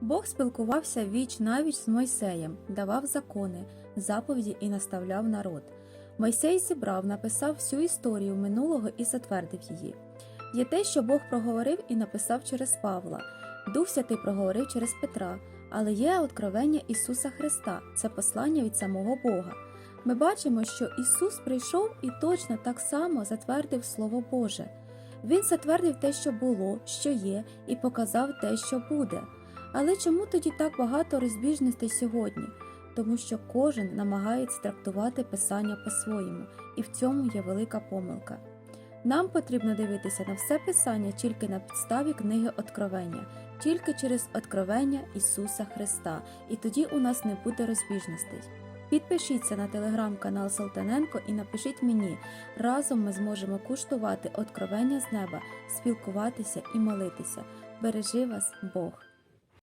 Бог спілкувався віч навіч з Мойсеєм, давав закони, заповіді і наставляв народ. Мойсей зібрав, написав всю історію минулого і затвердив її. Є те, що Бог проговорив і написав через Павла, Дух Святий проговорив через Петра, але є откровення Ісуса Христа, це послання від самого Бога. Ми бачимо, що Ісус прийшов і точно так само затвердив Слово Боже. Він затвердив те, що було, що є, і показав те, що буде. Але чому тоді так багато розбіжностей сьогодні? Тому що кожен намагається трактувати Писання по-своєму, і в цьому є велика помилка. Нам потрібно дивитися на все Писання тільки на підставі книги Откровення, тільки через Откровення Ісуса Христа, і тоді у нас не буде розбіжностей. Підпишіться на телеграм-канал Салтаненко і напишіть мені. Разом ми зможемо куштувати откровення з неба, спілкуватися і молитися. Бережи вас Бог!